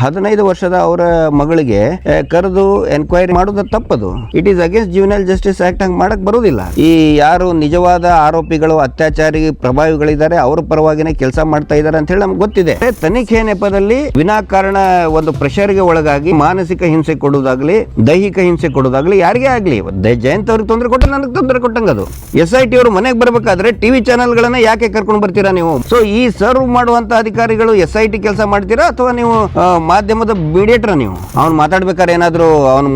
ಹದಿನೈದು ವರ್ಷದ ಅವರ ಮಗಳಿಗೆ ಕರೆದು ಎನ್ಕ್ವೈರಿ ಮಾಡೋದು ತಪ್ಪದು. It is against juvenile justice act ಹಂಗೆ ಮಾಡಕ್ ಬರೋದಿಲ್ಲ ಈ ಯಾರು ನಿಜವಾದ ಆರೋಪಿಗಳು, ಅತ್ಯಾಚಾರಿ, ಪ್ರಭಾವಿಗಳಿದ್ದಾರೆ, ಅವ್ರ ಪರವಾಗಿನೇ ಕೆಲಸ ಮಾಡ್ತಾ ಇದ್ದಾರೆ ಅಂತ ಹೇಳಿ ನಮ್ಗೆ ಗೊತ್ತಿದೆ. ತನಿಖೆ ನೆಪದಲ್ಲಿ ವಿನಾಕಾರಣ ಒಂದು ಪ್ರೆಷರ್ಗೆ ಒಳಗಾಗಿ ಮಾನಸಿಕ ಹಿಂಸೆ ಕೊಡೋದಾಗ್ಲಿ ದೈಹಿಕ ಹಿಂಸೆ ಕೊಡೋದಾಗ್ಲಿ ಯಾರಿಗೇ ಆಗ್ಲಿ ಜಯಂತ್ ಅವ್ರಿಗೆ ತೊಂದರೆ ಕೊಟ್ಟು ನನಗೆ ತೊಂದರೆ ಕೊಟ್ಟಂಗದು ಎಸ್ ಐ ಟಿ ಅವರು ಮನೆಗೆ ಬರಬೇಕಾದ್ರೆ ಟಿವಿ ಚಾನೆಲ್ಗಳನ್ನ ಯಾಕೆ ಕರ್ಕೊಂಡು ಬರ್ತೀರಾ ನೀವು? ಸೊ ಈ ಸರ್ವ್ ಮಾಡುವಂತ ಅಧಿಕಾರಿಗಳು ಎಸ್ ಐ ಟಿ ಕೆಲಸ ಮಾಡ್ತೀರಾ ಅಥವಾ ನೀವು ಮಾಧ್ಯಮದ ಮೀಡಿಯೇಟರ್ ನೀವು. ಅವ್ನು ಮಾತಾಡ್ಬೇಕಾದ್ರೆ ಏನಾದ್ರು ಅವನ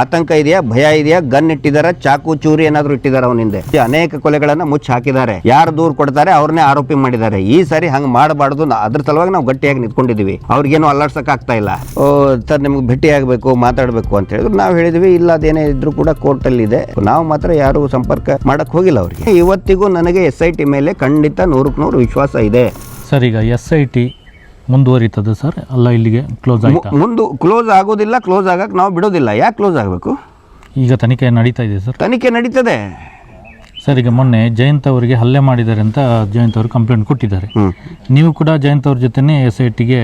ಆತಂಕ ಇದೆಯಾ? ಭಯ ಇದೆಯಾ? ಗನ್ ಇಟ್ಟಿದಾರ? ಚಾಕು, ಚೂರಿ ಏನಾದ್ರು ಇಟ್ಟಿದಾರ ಅವನ ಹಿಂದೆ? ಅನೇಕ ಕೊಲೆಗಳನ್ನ ಮುಚ್ಚಿ ಹಾಕಿದ್ದಾರೆ. ಯಾರು ದೂರ ಕೊಡ್ತಾರೆ ಅವ್ರನ್ನೇ ಆರೋಪಿ ಮಾಡಿದ್ದಾರೆ. ಈ ಸಾರಿ ಹಂಗ್ ಮಾಡಬಾರ್ದು. ಅದ್ರ ಸಲುವಾಗಿ ನಾವು ಗಟ್ಟಿಯಾಗಿ ನಿಂತ್ಕೊಂಡಿದೀವಿ. ಅವ್ರಿಗೇನು ಅಲ್ಲಾಡ್ಸಕ್ ಆಗ್ತಾ ಇಲ್ಲ ಸರ್, ನಿಮ್ಗೆ ಭೇಟಿ ಆಗಬೇಕು ಮಾತಾಡಬೇಕು ಅಂತ ಹೇಳಿದ್ರು. ನಾವು ಹೇಳಿದ್ವಿ, ಇಲ್ಲ, ಅದೇನೇ ಇದ್ರು ಕೂಡ ಕೋರ್ಟಲ್ಲಿ ಇದೆ. ನಾವು ಮಾತ್ರ ಯಾರು ಸಂಪರ್ಕ ಮಾಡಕ್ ಹೋಗಿಲ್ಲ ಅವ್ರಿಗೆ. ಇವತ್ತಿಗೂ ನನಗೆ ಎಸ್ ಐ ಟಿ ಮೇಲೆ ಖಂಡಿತ ನೂರಕ್ಕೆ ನೂರು ವಿಶ್ವಾಸ ಇದೆ. ಸರ್, ಈಗ ಎಸ್ ಐ ಟಿ ಮುಂದುವರಿತದೆ ಸರ್? ಅಲ್ಲ ಇಲ್ಲಿಗೆ ಕ್ಲೋಸ್ ಆಯ್ತಾ? ಮುಂದೆ ಕ್ಲೋಸ್ ಆಗೋದಿಲ್ಲ ಕ್ಲೋಸ್ ಆಗಕ್ಕೆ ನಾವು ಬಿಡೋದಿಲ್ಲ. ಯಾಕೆ ಕ್ಲೋಸ್ ಆಗಬೇಕು? ಈಗ ತನಿಖೆ ನಡೀತಾ ಇದೆ ಸರ್. ತನಿಖೆ ನಡೀತದೆ. ಸರ್ ಈಗ ಮೊನ್ನೆ ಜಯಂತ್ ಅವರಿಗೆ ಹಲ್ಲೆ ಮಾಡಿದ್ದಾರೆ ಅಂತ ಜಯಂತ್ ಅವರು ಕಂಪ್ಲೇಂಟ್ ಕೊಟ್ಟಿದ್ದಾರೆ. ನೀವು ಕೂಡ ಜಯಂತ್ ಅವ್ರ ಜೊತೆನೇ ಎಸ್ ಐ ಟಿಗೆ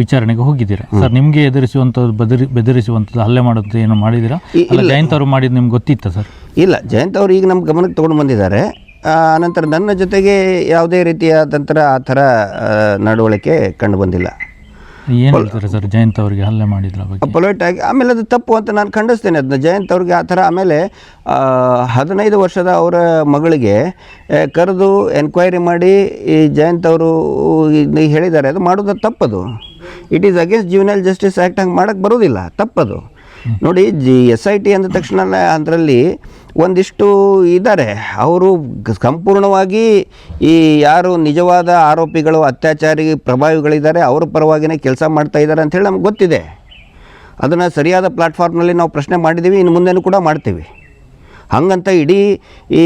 ವಿಚಾರಣೆಗೆ ಹೋಗಿದ್ದೀರಾ? ಸರ್ ನಿಮಗೆ ಎದುರಿಸುವಂಥದ್ದು ಬೆದರಿ ಬೆದರಿಸುವಂಥದ್ದು ಹಲ್ಲೆ ಮಾಡೋದು ಏನು ಮಾಡಿದ್ದೀರಾ? ಅಲ್ಲ ಜಯಂತ್ ಅವರು ಮಾಡಿದ್ದು ನಿಮ್ಗೆ ಗೊತ್ತಿತ್ತ ಸರ್? ಇಲ್ಲ ಜಯಂತ್ ಅವರು ಈಗ ನಮ್ಮ ಗಮನಕ್ಕೆ ತೊಗೊಂಡು ಬಂದಿದ್ದಾರೆ. ಆ, ಅನಂತರ ನನ್ನ ಜೊತೆಗೆ ಯಾವುದೇ ರೀತಿಯಾದಂಥ ಆ ಥರ ನಡವಳಿಕೆ ಕಂಡು ಬಂದಿಲ್ಲ. ಏನು ಹೇಳ್ತಾರೆ ಸರ್ ಜಯಂತ್ ಅವರಿಗೆ ಹಲ್ಲೆ ಮಾಡಿದ್ರ ಬಗ್ಗೆ? ಪೊಲೈಟ್ ಆಗಿ ಆಮೇಲೆ ಅದು ತಪ್ಪು ಅಂತ ನಾನು ಖಂಡಿಸ್ತೇನೆ. ಅದನ್ನ ಜಯಂತ್ ಅವ್ರಿಗೆ ಆ ಥರ ಆಮೇಲೆ ಹದಿನೈದು ವರ್ಷದ ಅವರ ಮಗಳಿಗೆ ಕರೆದು ಎನ್ಕ್ವೈರಿ ಮಾಡಿ ಈ ಜಯಂತ್ ಅವರು ಹೇಳಿದ್ದಾರೆ. ಅದು ಮಾಡೋದು ತಪ್ಪದು. It is against juvenile justice act ಹಂಗೆ ಮಾಡಕ್ಕೆ ಬರೋದಿಲ್ಲ. ತಪ್ಪದು. ನೋಡಿ, ಜಿ ಎಸ್ ಐ ಟಿ ಅಂದ ತಕ್ಷಣ ಅದರಲ್ಲಿ ಒಂದಿಷ್ಟು ಇದ್ದಾರೆ ಅವರು ಸಂಪೂರ್ಣವಾಗಿ ಈ ಯಾರು ನಿಜವಾದ ಆರೋಪಿಗಳು, ಅತ್ಯಾಚಾರಿ ಪ್ರಭಾವಿಗಳಿದ್ದಾರೆ, ಅವ್ರ ಪರವಾಗಿನೇ ಕೆಲಸ ಮಾಡ್ತಾ ಇದ್ದಾರೆ ಅಂಥೇಳಿ ನಮ್ಗೆ ಗೊತ್ತಿದೆ. ಅದನ್ನು ಸರಿಯಾದ ಪ್ಲಾಟ್ಫಾರ್ಮ್ನಲ್ಲಿ ನಾವು ಪ್ರಶ್ನೆ ಮಾಡಿದ್ದೀವಿ, ಇನ್ನು ಮುಂದೆನೂ ಕೂಡ ಮಾಡ್ತೀವಿ. ಹಂಗಂತ ಇಡೀ ಈ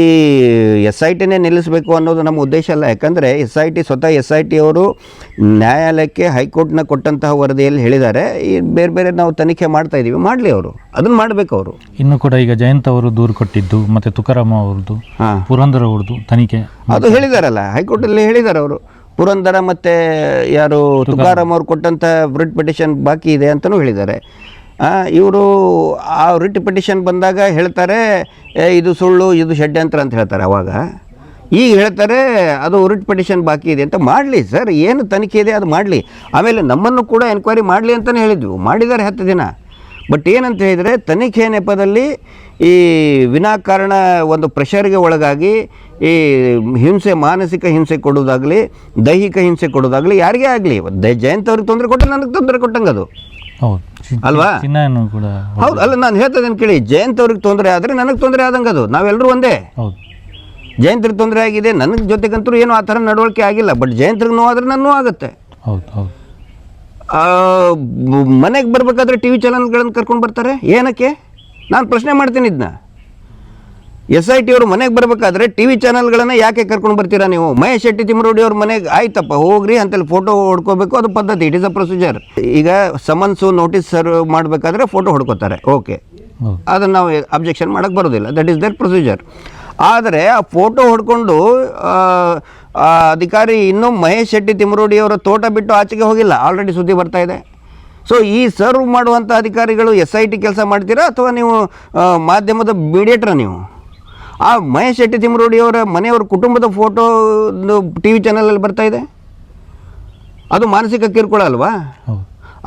ಎಸ್ ಐ ಟಿನೇ ನಿಲ್ಲಿಸಬೇಕು ಅನ್ನೋದು ನಮ್ಮ ಉದ್ದೇಶ ಅಲ್ಲ. ಯಾಕಂದರೆ ಎಸ್ ಐ ಟಿ ಸ್ವತಃ ಎಸ್ ಐ ಟಿ ಅವರು ನ್ಯಾಯಾಲಯಕ್ಕೆ ಹೈಕೋರ್ಟ್ನ ಕೊಟ್ಟಂತಹ ವರದಿಯಲ್ಲಿ ಹೇಳಿದ್ದಾರೆ. ಈ ಬೇರೆ ಬೇರೆ ನಾವು ತನಿಖೆ ಮಾಡ್ತಾ ಇದ್ದೀವಿ ಮಾಡಲಿ ಅವರು. ಅದನ್ನು ಮಾಡಬೇಕು ಅವರು. ಇನ್ನು ಕೂಡ ಈಗ ಜಯಂತ ಅವರು ದೂರು ಕೊಟ್ಟಿದ್ದು ಮತ್ತು ತುಕಾರಾಮ ಅವ್ರದ್ದು ಪುರಂದರ ಅವ್ರದ್ದು ತನಿಖೆ ಅದು ಹೇಳಿದಾರಲ್ಲ. ಹೈಕೋರ್ಟಲ್ಲಿ ಹೇಳಿದ್ದಾರೆ ಅವರು. ಪುರಂದರ ಮತ್ತು ಯಾರು ತುಕಾರಾಮ್. ಅವ್ರು ಕೊಟ್ಟಂಥ ರಿಟ್ ಪಿಟಿಷನ್ ಬಾಕಿ ಇದೆ ಅಂತಲೂ ಹೇಳಿದ್ದಾರೆ. ಇವರು ಆ ರಿಟ್ ಪಿಟಿಷನ್ ಬಂದಾಗ ಹೇಳ್ತಾರೆ "ಏ, ಇದು ಸುಳ್ಳು ಇದು ಷಡ್ಯಂತ್ರ ಅಂತ ಹೇಳ್ತಾರೆ ಅವಾಗ. ಈಗ ಹೇಳ್ತಾರೆ ಅದು ರಿಟ್ ಪಿಟಿಷನ್ ಬಾಕಿ ಇದೆ ಅಂತ ಮಾಡಲಿ ಸರ್ ಏನು ತನಿಖೆ ಇದೆ ಅದು ಮಾಡಲಿ. ಆಮೇಲೆ ನಮ್ಮನ್ನು ಕೂಡ ಎನ್ಕ್ವೈರಿ ಮಾಡಲಿ ಅಂತಲೇ ಹೇಳಿದ್ವಿ. ಮಾಡಿದ್ದಾರೆ ಹತ್ತು ದಿನ. ಬಟ್ ಏನಂತ ಹೇಳಿದರೆ ತನಿಖೆ ನೆಪದಲ್ಲಿ ಈ ವಿನಾಕಾರಣ ಒಂದು ಪ್ರೆಷರ್ಗೆ ಒಳಗಾಗಿ ಈ ಹಿಂಸೆ ಮಾನಸಿಕ ಹಿಂಸೆ ಕೊಡೋದಾಗಲಿ ದೈಹಿಕ ಹಿಂಸೆ ಕೊಡೋದಾಗಲಿ ಯಾರಿಗೇ ಆಗಲಿ ಜಯಂತ ಅವ್ರಿಗೆ ತೊಂದರೆ ಕೊಟ್ಟರೆ ನನಗೆ ತೊಂದರೆ ಕೊಟ್ಟಂಗೆ ಅದು. ಅಲ್ವಾ? ಹೌದು ಅಲ್ಲ ನಾನು ಹೇಳ್ತದೇನು ಕೇಳಿ ಜಯಂತ್ ಅವ್ರಿಗೆ ತೊಂದರೆ ಆದರೆ ನನಗೆ ತೊಂದರೆ ಆದಂಗೆ ಅದು. ನಾವೆಲ್ಲರೂ ಒಂದೇ. ಜಯಂತ್ರಿಗೆ ತೊಂದರೆ ಆಗಿದೆ ನನಗೆ ಜೊತೆಗಂತೂ ಏನು ಆ ಥರ ನಡವಳಿಕೆ ಆಗಿಲ್ಲ ಬಟ್ ಜಯಂತ್ರಿಗೆ ನೋವಾದ್ರೆ ನನ್ನ ಆಗುತ್ತೆ. ಮನೆಗೆ ಬರಬೇಕಾದ್ರೆ ಟಿ ವಿ ಚಾನಲ್ಗಳನ್ನು ಕರ್ಕೊಂಡು ಬರ್ತಾರೆ? ಏನಕ್ಕೆ? ನಾನು ಪ್ರಶ್ನೆ ಮಾಡ್ತೀನಿ ಇದನ್ನ ಎಸ್ ಐ ಟಿ ಅವರು ಮನೆಗೆ ಬರಬೇಕಾದ್ರೆ ಟಿ ವಿ ಚಾನಲ್ಗಳನ್ನ ಯಾಕೆ ಕರ್ಕೊಂಡು ಬರ್ತೀರಾ ನೀವು? ಮಹೇಶ್ ಶೆಟ್ಟಿ ತಿಮ್ಮರೋಡಿ ಅವ್ರ ಮನೆಗೆ ಆಯ್ತಪ್ಪ ಹೋಗ್ರಿ ಅಂತೇಳಿ ಫೋಟೋ ಹೊಡ್ಕೋಬೇಕು ಅದು ಪದ್ಧತಿ ಇಟ್ ಇಸ್ ಅ ಪ್ರೊಸೀಜರ್ ಈಗ ಸಮನ್ಸು ನೋಟಿಸ್ ಸರ್ವ್ ಮಾಡಬೇಕಾದ್ರೆ ಫೋಟೋ ಹೊಡ್ಕೋತಾರೆ ಓಕೆ ಅದನ್ನು ನಾವು ಅಬ್ಜೆಕ್ಷನ್ ಮಾಡೋಕ್ಕೆ ಬರೋದಿಲ್ಲ ದಟ್ ಈಸ್ ದಟ್ ಪ್ರೊಸೀಜರ್ ಆದರೆ ಆ ಫೋಟೋ ಹೊಡ್ಕೊಂಡು ಅಧಿಕಾರಿ ಇನ್ನೂ ಮಹೇಶ್ ಶೆಟ್ಟಿ ತಿಮ್ಮರೋಡಿ ಅವರ ತೋಟ ಬಿಟ್ಟು ಆಚೆಗೆ ಹೋಗಿಲ್ಲ ಆಲ್ರೆಡಿ ಸುದ್ದಿ ಬರ್ತಾ ಇದೆ. ಸೊ ಈ ಸರ್ವ್ ಮಾಡುವಂಥ ಅಧಿಕಾರಿಗಳು ಎಸ್ ಐ ಟಿ ಕೆಲಸ ಮಾಡ್ತೀರಾ ಅಥವಾ ನೀವು ಮಾಧ್ಯಮದ ಮೀಡಿಯೇಟ್ರ ನೀವು? ಆ ಮಹೇಶ್ ಶೆಟ್ಟಿ ತಿಮ್ಮರೋಡಿಯವರ ಮನೆಯವರ ಕುಟುಂಬದ ಫೋಟೋ ಟಿ ವಿ ಚಾನಲಲ್ಲಿ ಬರ್ತಾ ಇದೆ? ಅದು ಮಾನಸಿಕ ಕಿರುಕುಳ ಅಲ್ವಾ?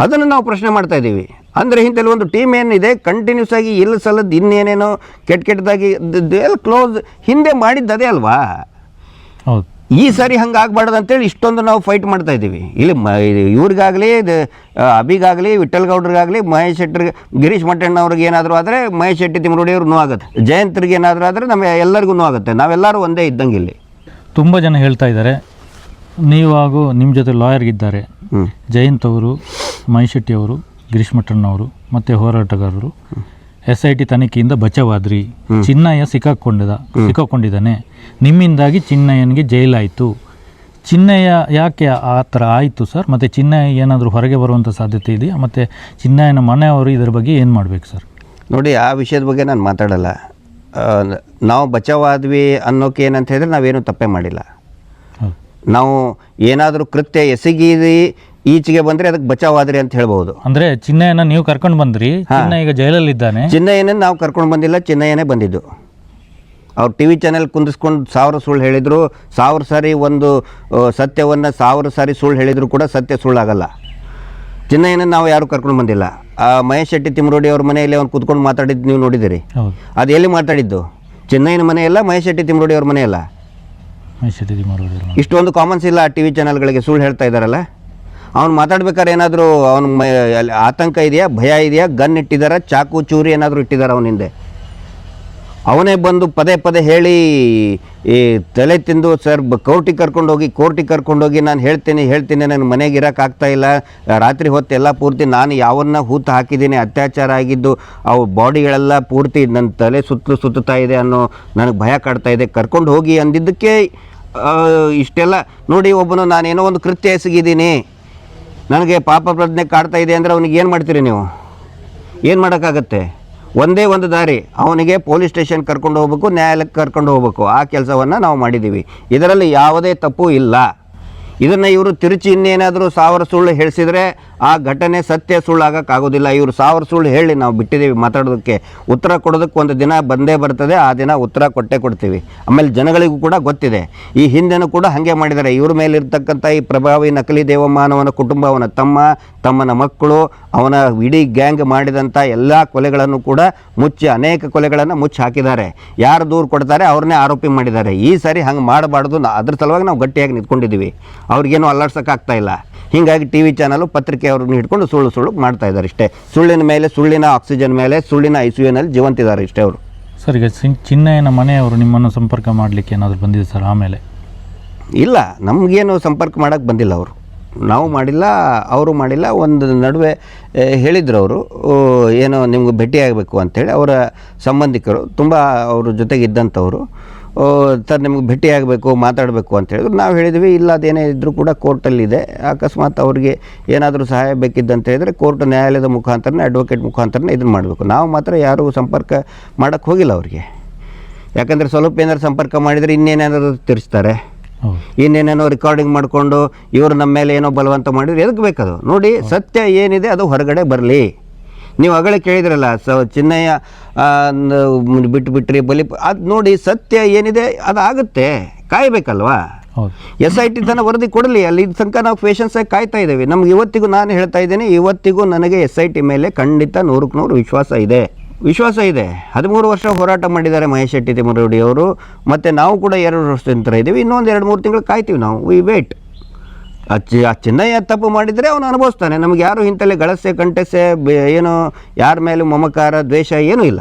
ಅದನ್ನು ನಾವು ಪ್ರಶ್ನೆ ಮಾಡ್ತಾ ಇದ್ದೀವಿ. ಅಂದರೆ ಇಂಥಲ್ಲಿ ಒಂದು ಟೀಮ್ ಏನಿದೆ ಕಂಟಿನ್ಯೂಸ್ ಆಗಿ ಇಲ್ಲ ಸಲದ್ದು ಇನ್ನೇನೇನೋ ಕೆಟ್ಟ ಕೆಟ್ಟದಾಗಿ ಕ್ಲೋಸ್ ಹಿಂದೆ ಮಾಡಿದ್ದು ಅದೇ ಅಲ್ವಾ? ಹೌದು. ಈ ಸಾರಿ ಹಂಗೆ ಆಗಬಾರ್ದು ಅಂತೇಳಿ ಇಷ್ಟೊಂದು ನಾವು ಫೈಟ್ ಮಾಡ್ತಾ ಇದ್ದೀವಿ. ಇಲ್ಲಿ ಮ ಇವ್ರಿಗಾಗಲಿ ಅಭಿಗಾಗಲಿ ವಿಠಲ್ ಗೌಡ್ರಿಗಾಗಲಿ ಮಹೇಶ್ ಶೆಟ್ಟರ್ಗೆ ಗಿರೀಶ್ ಮಟ್ಟಣ್ಣವ್ರಿಗೆ ಏನಾದರೂ ಆದರೆ ಮಹೇಶ್ ಶೆಟ್ಟಿ ತಿಮ್ಮರೋಡಿ ನೋವು ಆಗುತ್ತೆ. ಜಯಂತ್ರಿಗೆ ಏನಾದರೂ ಆದರೆ ನಮಗೆ ಎಲ್ಲರಿಗೂ ನೋವಾಗುತ್ತೆ ನಾವೆಲ್ಲರೂ ಒಂದೇ ಇದ್ದಂಗೆ ಇಲ್ಲಿ. ತುಂಬ ಜನ ಹೇಳ್ತಾ ಇದ್ದಾರೆ ನೀವು ಹಾಗೂ ನಿಮ್ಮ ಜೊತೆ ಲಾಯರ್ಗಿದ್ದಾರೆ ಜಯಂತ್ ಅವರು ಮೈಶೆಟ್ಟಿ ಅವರು ಗಿರೀಶ್ ಮಠಣ್ಣವರು ಮತ್ತು ಹೋರಾಟಗಾರರು. ಎಸ್ ಐ ಟಿ ತನಿಖೆಯಿಂದ ಬಚಾವಾದ್ರಿ. ಚಿನ್ನಯ್ಯ ಸಿಕ್ಕಾಕೊಂಡಿದ ಸಿಕ್ಕಾಕೊಂಡಿದ್ದಾನೆ. ನಿಮ್ಮಿಂದಾಗಿ ಚಿನ್ನಯ್ಯನಿಗೆ ಜೈಲಾಯಿತು. ಚಿನ್ನಯ್ಯ ಯಾಕೆ ಆ ಥರ ಆಯಿತು ಸರ್? ಮತ್ತು ಚಿನ್ನಯ್ಯ ಏನಾದರೂ ಹೊರಗೆ ಬರುವಂಥ ಸಾಧ್ಯತೆ ಇದೆಯಾ? ಮತ್ತು ಚಿನ್ನಯ್ಯನ ಮನೆಯವರು ಇದರ ಬಗ್ಗೆ ಏನು ಮಾಡಬೇಕು ಸರ್? ನೋಡಿ ಆ ವಿಷಯದ ಬಗ್ಗೆ ನಾನು ಮಾತಾಡಲ್ಲ. ನಾವು ಬಚಾವಾದ್ವಿ ಅನ್ನೋಕೆ ಏನಂತ ಹೇಳಿದ್ರೆ ನಾವೇನು ತಪ್ಪೇ ಮಾಡಿಲ್ಲ. ನಾವು ಏನಾದರೂ ಕೃತ್ಯ ಎಸಗಿರಿ ಈಚೆಗೆ ಬಂದರೆ ಅದಕ್ಕೆ ಬಚಾವಾದ್ರಿ ಅಂತ ಹೇಳ್ಬೋದು. ಅಂದ್ರೆ ಚಿನ್ನಯ್ಯನ ನೀವು ಕರ್ಕೊಂಡು ಬಂದ್ರಿ ಚಿನ್ನ ಈಗ ಜೈಲಲ್ಲಿದ್ದಾನೆ. ಚಿನ್ನಯ್ಯನ ನಾವು ಕರ್ಕೊಂಡು ಬಂದಿಲ್ಲ ಚಿನ್ನಯ್ಯನೇ ಬಂದಿದ್ದು. ಅವ್ರು ಟಿ ವಿ ಚಾನೆಲ್ ಕುಂದಿಸ್ಕೊಂಡು ಸಾವಿರ ಸುಳ್ಳು ಹೇಳಿದ್ರು ಸಾವಿರ ಸಾರಿ ಒಂದು ಸತ್ಯವನ್ನು ಸಾವಿರ ಸಾರಿ ಸುಳ್ಳು ಹೇಳಿದ್ರು ಕೂಡ ಸತ್ಯ ಸುಳ್ಳಾಗಲ್ಲ. ಚಿನ್ನಯ್ಯನ ನಾವು ಯಾರು ಕರ್ಕೊಂಡು ಬಂದಿಲ್ಲ. ಆ ಮಹೇಶ್ ಶೆಟ್ಟಿ ತಿಮ್ರೋಡಿ ಅವ್ರ ಮನೆಯಲ್ಲಿ ಅವ್ನು ಕೂತ್ಕೊಂಡು ಮಾತಾಡಿದ್ದು ನೀವು ನೋಡಿದಿರಿ ಅದು ಎಲ್ಲಿ ಮಾತಾಡಿದ್ದು? ಚೆನ್ನೈನ ಮನೆಯಲ್ಲ ಮಹೇಶ್ ಶೆಟ್ಟಿ ತಿಮ್ರೋಡಿ ಅವ್ರ ಮನೆಯಲ್ಲ? ಇಷ್ಟೊಂದು ಕಾಮನ್ಸ್ ಇಲ್ಲ ಟಿ ವಿ ಚಾನಲ್ಗಳಿಗೆ ಸುಳ್ಳು ಹೇಳ್ತಾ ಇದ್ದಾರಲ್ಲ? ಅವ್ನು ಮಾತಾಡ್ಬೇಕಾದ್ರೆ ಏನಾದರೂ ಅವನ ಆತಂಕ ಇದೆಯಾ, ಭಯ ಇದೆಯಾ? ಗನ್ ಇಟ್ಟಿದ್ದಾರ ಚಾಕು, ಚೂರಿ ಏನಾದರೂ ಇಟ್ಟಿದ್ದಾರೆ ಅವನ ಹಿಂದೆ? ಅವನೇ ಬಂದು ಪದೇ ಪದೇ ಹೇಳಿ, ಈ ತಲೆ ತಿಂದು, ಸರ್ ಕೋರ್ಟಿಗೆ ಕರ್ಕೊಂಡು ಹೋಗಿ, ಕೋರ್ಟಿಗೆ ಕರ್ಕೊಂಡು ಹೋಗಿ, ನಾನು ಹೇಳ್ತೀನಿ ಹೇಳ್ತೀನಿ ನನ್ನ ಮನೆಗೆ ಇರೋಕ್ಕಾಗ್ತಾ ಇಲ್ಲ. ರಾತ್ರಿ ಹೊತ್ತು ಎಲ್ಲ ಪೂರ್ತಿ ನಾನು ಯಾವನ್ನ ಹೂತು ಹಾಕಿದ್ದೀನಿ, ಅತ್ಯಾಚಾರ ಆಗಿದ್ದು, ಅವು ಬಾಡಿಗಳೆಲ್ಲ ಪೂರ್ತಿ ನನ್ನ ತಲೆ ಸುತ್ತಲೂ ಸುತ್ತುತ್ತಾ ಇದೆ ಅನ್ನೋ ನನಗೆ ಭಯ ಕಾಡ್ತಾ ಇದೆ. ಕರ್ಕೊಂಡು ಹೋಗಿ ಅಂದಿದ್ದಕ್ಕೆ ಇಷ್ಟೆಲ್ಲ ನೋಡಿ ಒಬ್ಬನು ನಾನೇನೋ ಒಂದು ಕೃತ್ಯ ಎಸಗಿದ್ದೀನಿ. ನನಗೆ ಪಾಪ ಪ್ರಜ್ಞೆ ಕಾಡ್ತಾ ಇದೆ ಅಂದರೆ ಅವನಿಗೆ ಏನು ಮಾಡ್ತೀರಿ ನೀವು? ಏನು ಮಾಡೋಕ್ಕಾಗತ್ತೆ? ಒಂದೇ ಒಂದು ದಾರಿ, ಅವನಿಗೆ ಪೊಲೀಸ್ ಸ್ಟೇಷನ್ ಕರ್ಕೊಂಡು ಹೋಗ್ಬೇಕು, ನ್ಯಾಯಾಲಯಕ್ಕೆ ಕರ್ಕೊಂಡು ಹೋಗ್ಬೇಕು. ಆ ಕೆಲಸವನ್ನು ನಾವು ಮಾಡಿದ್ದೀವಿ. ಇದರಲ್ಲಿ ಯಾವುದೇ ತಪ್ಪು ಇಲ್ಲ. ಇದನ್ನು ಇವರು ತಿರುಚಿ ಇನ್ನೇನಾದರೂ ಸಾವಿರ ಸುಳ್ಳು ಹೇಳಿಸಿದರೆ ಆ ಘಟನೆ ಸತ್ಯ ಸುಳ್ಳು ಆಗೋಕ್ಕಾಗೋದಿಲ್ಲ ಇವರು ಸಾವಿರ ಸುಳ್ಳು ಹೇಳಿ ನಾವು ಬಿಟ್ಟಿದ್ದೀವಿ ಮಾತಾಡೋದಕ್ಕೆ. ಉತ್ತರ ಕೊಡೋದಕ್ಕೆ ಒಂದು ದಿನ ಬಂದೇ ಬರ್ತದೆ, ಆ ದಿನ ಉತ್ತರ ಕೊಟ್ಟೇ ಕೊಡ್ತೀವಿ. ಆಮೇಲೆ ಜನಗಳಿಗೂ ಕೂಡ ಗೊತ್ತಿದೆ. ಈ ಹಿಂದೆನೂ ಕೂಡ ಹಾಗೆ ಮಾಡಿದ್ದಾರೆ. ಇವ್ರ ಮೇಲಿರ್ತಕ್ಕಂಥ ಈ ಪ್ರಭಾವಿ ನಕಲಿ ದೇವಮಾನವನ ಕುಟುಂಬ, ಅವನ ತಮ್ಮ, ತಮ್ಮನ ಮಕ್ಕಳು, ಅವನ ಇಡೀ ಗ್ಯಾಂಗ್ ಮಾಡಿದಂಥ ಎಲ್ಲ ಕೊಲೆಗಳನ್ನು ಕೂಡ ಮುಚ್ಚಿ, ಅನೇಕ ಕೊಲೆಗಳನ್ನು ಮುಚ್ಚಿ ಹಾಕಿದ್ದಾರೆ. ಯಾರು ದೂರು ಕೊಡ್ತಾರೆ, ಅವ್ರನ್ನೇ ಆರೋಪಿ ಮಾಡಿದ್ದಾರೆ. ಈ ಸಾರಿ ಹಂಗೆ ಮಾಡಬಾರ್ದು. ಅದ್ರ ಸಲುವಾಗಿ ನಾವು ಗಟ್ಟಿಯಾಗಿ ನಿಂತ್ಕೊಂಡಿದ್ದೀವಿ. ಅವ್ರಿಗೇನು ಅಲ್ಲಾಡ್ಸೋಕ್ಕಾಗ್ತಾ ಇಲ್ಲ. ಹೀಗಾಗಿ ಟಿ ವಿ ಚಾನಲು ಪತ್ರಿಕೆಯವ್ರನ್ನ ಹಿಡ್ಕೊಂಡು ಸುಳ್ಳು ಸುಳ್ಳು ಮಾಡ್ತಾ ಇದ್ದಾರೆ ಇಷ್ಟೇ. ಸುಳ್ಳಿನ ಮೇಲೆ ಸುಳ್ಳಿನ ಆಕ್ಸಿಜನ್ ಮೇಲೆ ಸುಳ್ಳಿನ ಐ ಸಿ ಯುನಲ್ಲಿ ಜೀವಂತಿದ್ದಾರೆ ಇಷ್ಟೇ ಅವರು. ಸರ್ ಈಗ ಚಿನ್ನಯ್ಯನ ಮನೆಯವರು ನಿಮ್ಮನ್ನು ಸಂಪರ್ಕ ಮಾಡಲಿಕ್ಕೆ ಏನಾದರೂ ಬಂದಿದೆ ಸರ್ ಆಮೇಲೆ ಇಲ್ಲ ನಮಗೇನು ಸಂಪರ್ಕ ಮಾಡೋಕ್ಕೆ ಬಂದಿಲ್ಲ ಅವರು. ನಾವು ಮಾಡಿಲ್ಲ ಅವರು ಮಾಡಿಲ್ಲ ಒಂದು ನಡುವೆ ಹೇಳಿದ್ರು ಅವರು ಏನೋ ನಿಮ್ಗೆ ಭೇಟಿಯಾಗಬೇಕು ಅಂಥೇಳಿ ಅವರ ಸಂಬಂಧಿಕರು ತುಂಬ ಅವ್ರ ಜೊತೆಗೆ ಇದ್ದಂಥವ್ರು. ಓ, ಸರ್ ನಿಮ್ಗೆ ಭೇಟಿ ಆಗಬೇಕು ಮಾತಾಡಬೇಕು ಅಂತ ಹೇಳಿದ್ರು. ನಾವು ಹೇಳಿದ್ವಿ ಇಲ್ಲ ಅದೇನೇ ಇದ್ದರೂ ಕೂಡ ಕೋರ್ಟಲ್ಲಿದೆ ಅಕಸ್ಮಾತ್ ಅವ್ರಿಗೆ ಏನಾದರೂ ಸಹಾಯ ಬೇಕಿದ್ದಂತ ಹೇಳಿದರೆ ಕೋರ್ಟ್ ನ್ಯಾಯಾಲಯದ ಮುಖಾಂತರನೇ ಅಡ್ವೊಕೇಟ್ ಮುಖಾಂತರನೇ ಇದನ್ನು ಮಾಡಬೇಕು. ನಾವು ಮಾತ್ರ ಯಾರೂ ಸಂಪರ್ಕ ಮಾಡೋಕ್ಕೆ ಹೋಗಿಲ್ಲ ಅವರಿಗೆ. ಯಾಕಂದರೆ ಸ್ವಲ್ಪ ಏನಾದ್ರು ಸಂಪರ್ಕ ಮಾಡಿದರೆ ಇನ್ನೇನಾದರೂ ತಿರ್ಸ್ತಾರೆ. ಇನ್ನೇನೇನೋ ರೆಕಾರ್ಡಿಂಗ್ ಮಾಡಿಕೊಂಡು ಇವರು ನಮ್ಮ ಮೇಲೆ ಏನೋ ಬಲವಂತ ಮಾಡಿದ್ರೆ ಎದಕ್ಕೆ ಬೇಕದು ನೋಡಿ ಸತ್ಯ ಏನಿದೆ ಅದು ಹೊರಗಡೆ ಬರಲಿ. ನೀವು ಅಗಳೇ ಕೇಳಿದ್ರಲ್ಲ ಸ ಚಿನ್ನಯ್ಯ ಬಿಟ್ಟು ಬಿಟ್ರಿ ಬಲಿ ಅದು ನೋಡಿ ಸತ್ಯ ಏನಿದೆ ಅದು ಆಗುತ್ತೆ ಕಾಯಬೇಕಲ್ವಾ ಎಸ್ ಐ ಟಿ ತನ ವರದಿ ಕೊಡಲಿ ಅಲ್ಲಿ ಇದು ತನಕ ನಾವು ಪೇಷನ್ಸ್ ಆಗಿ ಕಾಯ್ತಾ ಇದ್ದೇವೆ. ನಮ್ಗೆ ಇವತ್ತಿಗೂ ನಾನು ಹೇಳ್ತಾ ಇದ್ದೇನೆ ಇವತ್ತಿಗೂ ನನಗೆ ಎಸ್ ಐ ಟಿ ಮೇಲೆ ಖಂಡಿತ ನೂರಕ್ಕೆ ನೂರು ವಿಶ್ವಾಸ ಇದೆ. ವಿಶ್ವಾಸ ಇದೆ. ಹದಿಮೂರು ವರ್ಷ ಹೋರಾಟ ಮಾಡಿದ್ದಾರೆ ಮಹೇಶ್ ಶೆಟ್ಟಿ ಅವರು. ಮತ್ತು ನಾವು ಕೂಡ ಎರಡು ವರ್ಷದಿಂದ ಇದ್ದೀವಿ ಇನ್ನೊಂದು ಎರಡು ಮೂರು ತಿಂಗಳು ಕಾಯ್ತೀವಿ ನಾವು. ವಿ ವೇಟ್ ಆ ಚಿ ಆ ಚಿನ್ನಯ್ಯ ತಪ್ಪು ಮಾಡಿದರೆ ಅವನು ಅನುಭವಿಸ್ತಾನೆ. ನಮಗೆ ಯಾರು ಇಂಥಲ್ಲಿ ಗಳಸೆ ಕಂಟಸೆ ಏನು, ಯಾರ ಮೇಲೂ ಮಮಕಾರ, ದ್ವೇಷ ಏನೂ ಇಲ್ಲ.